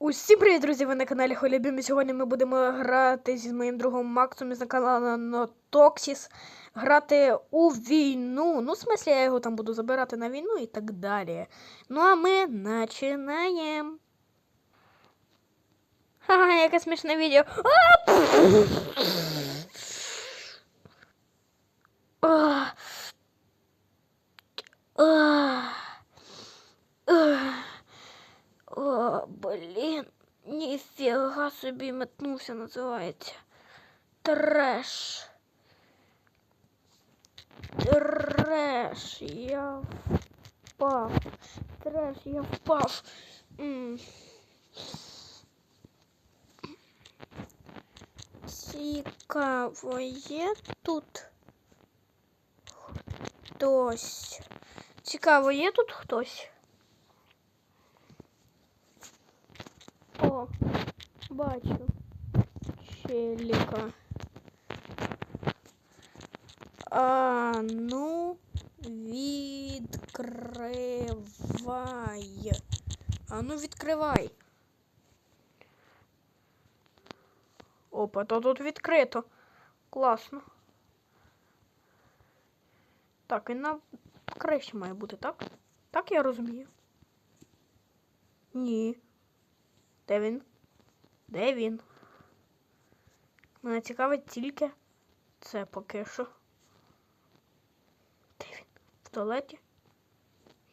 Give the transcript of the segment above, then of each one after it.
Усім привіт, друзі! Ви на каналі Холібім. І Сьогодні ми будемо грати зі моїм другом Максом із каналу Нотоксіс. Грати у війну. Ну, в смислі, я його там буду забирати на війну і так далі. Ну, а ми починаємо. Ха-ха, яке смішне відео. А! О, блін, ніфіга собі метнувся, називається. Треш. Треш, я впав. Треш, я впав. М. Цікаво, є тут хтось. Цікаво, є тут хтось? О, бачу. Челіка. А ну, відкривай. А ну, відкривай. Опа, то тут відкрито. Класно. Так, він на криші має бути, так? Так я розумію. Ні. Де він? Де він? Мене цікавить тільки це поки що. Де він? В туалеті?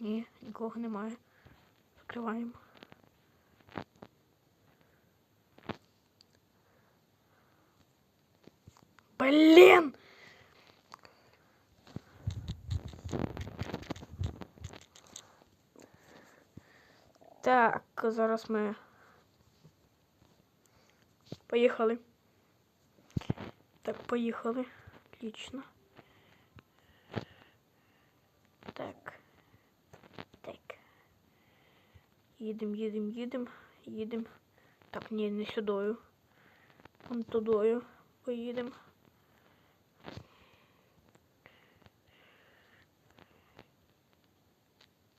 Ні, нікого немає. Закриваємо. Блін! Так, зараз ми Поїхали. Так, поїхали. Отлично. Так. Так. Їдем, їдем, їдем, їдем. Так, ні, не сюдою. Вон тудою поїдемо.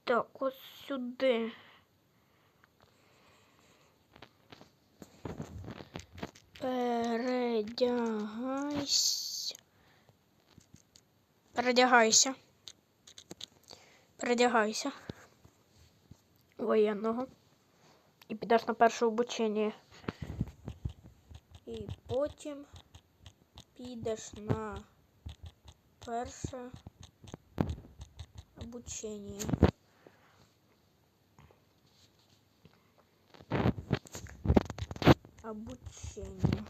Так, ось сюди. Передягайся. Передягайся. Передягайся. Воєнного. І підеш на перше обучення. І потім підеш на перше обучення. Обучению.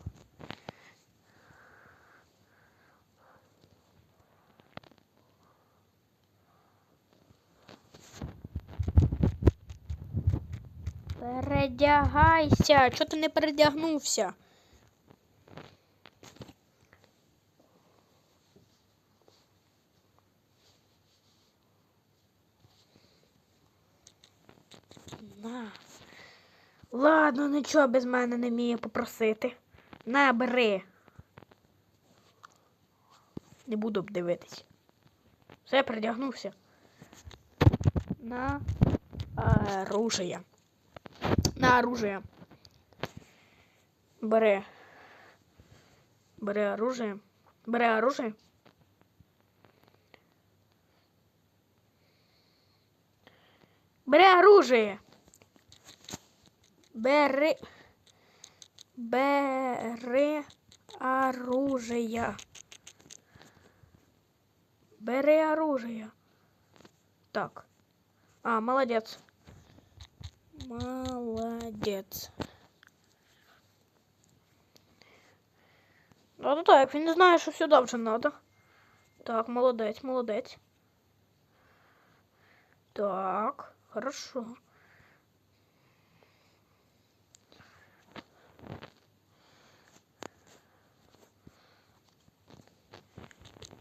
Передягайся. Чого ти не передягнувся? На. Ладно, нічого без мене не вміє попросити. На, бери. Не буду обдивитись. Все, придягнувся. На оружие. На оружие. Бери. Бери оружие. Бери оружие. Бери оружие. Бери. Бери оружие. Бери оружие. Так. А, молодец. Молодец. Ну, ну так, він не знає, що сюди вже надо. Так, молодець, молодець. Так, хорошо.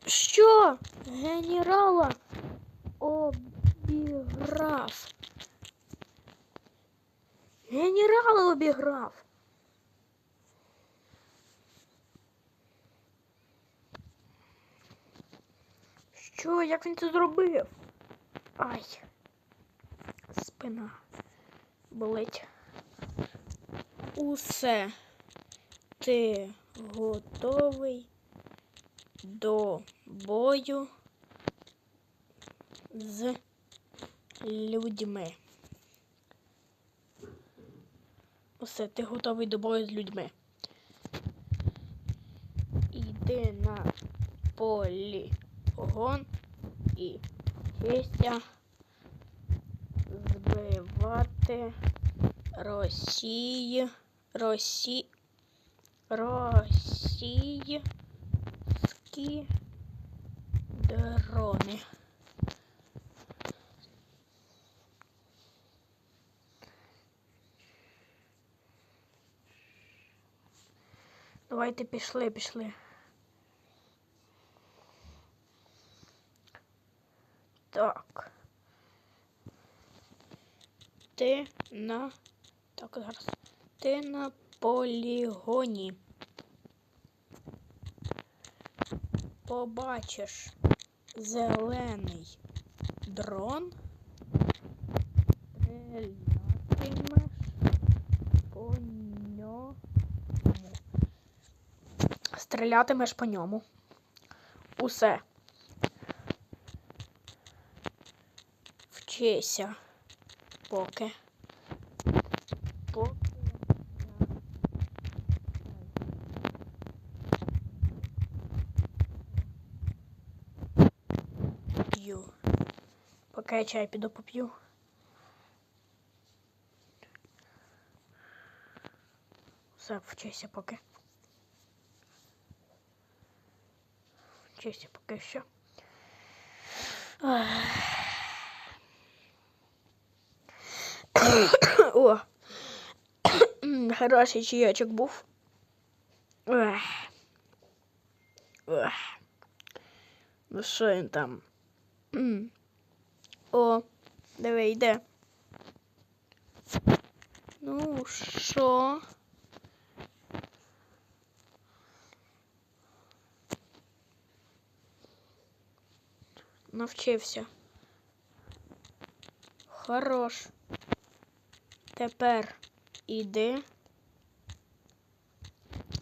Що? Генерала обіграв. Генерала обіграв. Що? Як він це зробив? Ай. Спина болить. Усе. Ти готовий до бою з людьми. Усе, ти готовий до бою з людьми. Йди на полігон і вчися збивати Росії, Росі, російські дрони. Давайте пішли, пішли. Так. Ти на. Так, зараз. Ти на полігоні. Побачиш зелений дрон. Стрілятимеш по ньому. Стрілятимеш по ньому. Усе. Вчися. Поки. Я П'ю. Поки я чай піду поп'ю. Все, вчися поки. Вчися поки що. О. Хороший чайочок був. Ну що він там? О, диви, йде. Ну, що? Навчився. Хорош. Тепер іди,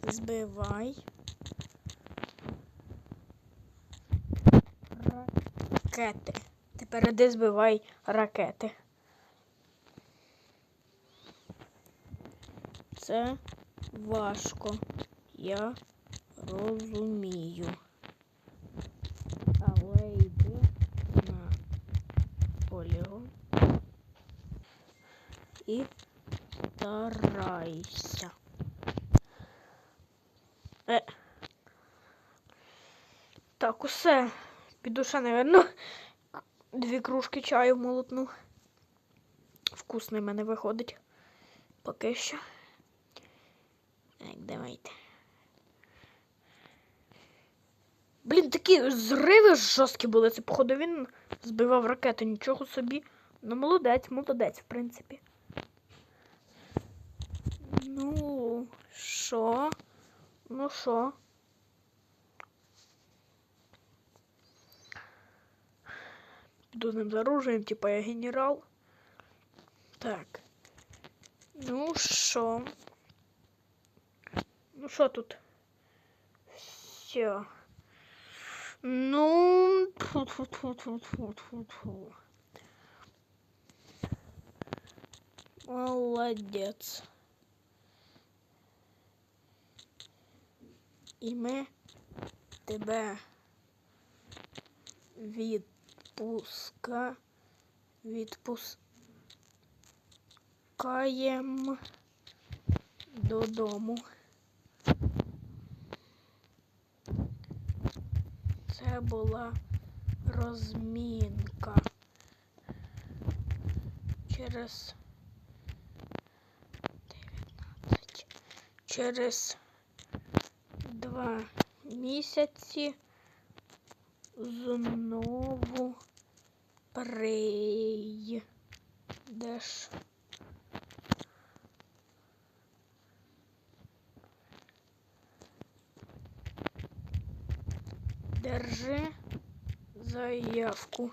збивай ракети. Тепер іди збивай ракети. Це важко, я розумію. Але йди на полігон і старайся. Е. Так, усе. Піду ще, напевно, дві кружки чаю молотну. Вкусний в мене виходить. Поки що. Так, давайте. Блін, такі зриви жорсткі були. Це, походу, він збивав ракети, нічого собі. Ну, молодець, молодець, в принципі. Ну, що? Ну що? Піду з ним з оружием, типа я генерал. Так. Ну що? Ну що тут? Все. Ну, тьфу-тьфу-тьфу-тьфу-тьфу-тьфу. Молодець. І ми тебе відпуска відпускаємо додому. Це була розмінка через 19 через два місяці знову прийдеш. Держи заявку.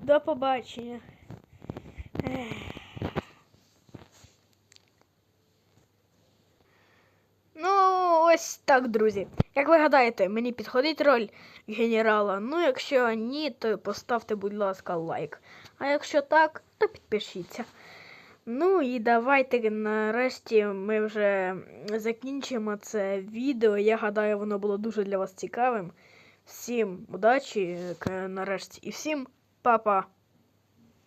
До побачення. Ех. Ну, ось так, друзі. Як ви гадаєте, мені підходить роль генерала? Ну, якщо ні, то поставте, будь ласка, лайк. А якщо так, то підпишіться. Ну і давайте нарешті ми вже закінчимо це відео. Я гадаю, воно було дуже для вас цікавим. Всім удачі нарешті і всім па-па!